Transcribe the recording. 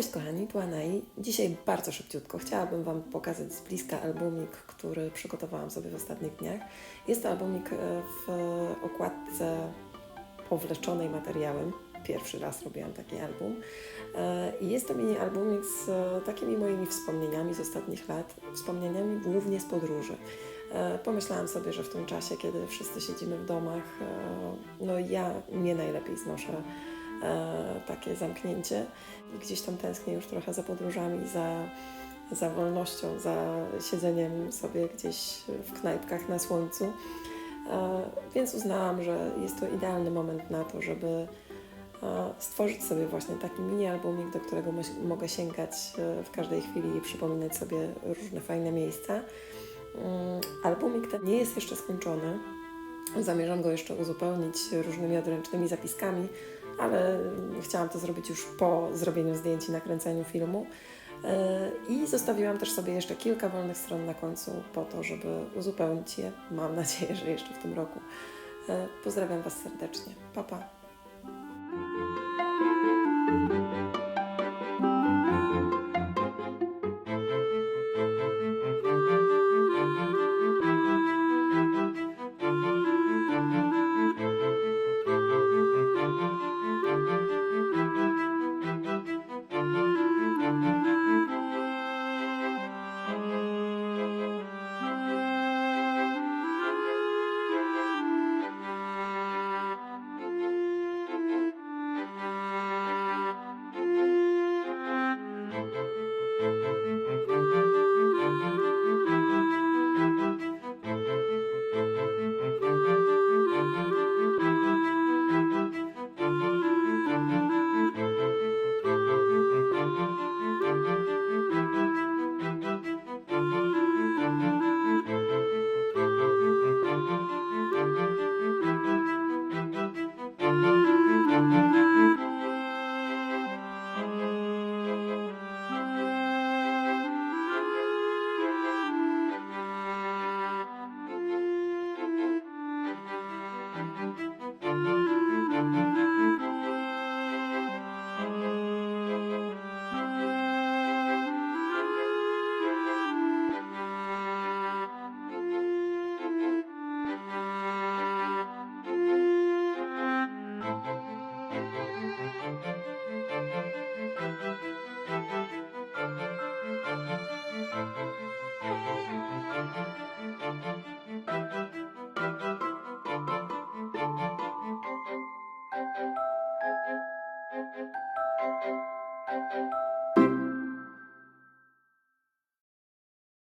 Cześć kochani, tu Anai. Dzisiaj bardzo szybciutko chciałabym Wam pokazać z bliska albumik, który przygotowałam sobie w ostatnich dniach. Jest to albumik e, w okładce powleczonej materiałem. Pierwszy raz robiłam taki album. E, jest to mini albumik z e, takimi moimi wspomnieniami z ostatnich lat, wspomnieniami głównie z podróży. Pomyślałam sobie, że w tym czasie, kiedy wszyscy siedzimy w domach, no ja nie najlepiej znoszę takie zamknięcie. Gdzieś tam tęsknię już trochę za podróżami, za, za wolnością, za siedzeniem sobie gdzieś w knajpkach na słońcu. E, Więc uznałam, że jest to idealny moment na to, żeby e, stworzyć sobie właśnie taki mini albumik, do którego mogę sięgać e, w każdej chwili i przypominać sobie różne fajne miejsca. Mm, Albumik ten nie jest jeszcze skończony. Zamierzam go jeszcze uzupełnić różnymi odręcznymi zapiskami, ale chciałam to zrobić już po zrobieniu zdjęć i nakręceniu filmu. E, I zostawiłam też sobie jeszcze kilka wolnych stron na końcu po to, żeby uzupełnić je. Mam nadzieję, że jeszcze w tym roku. E, Pozdrawiam Was serdecznie. Pa, pa. Thank you.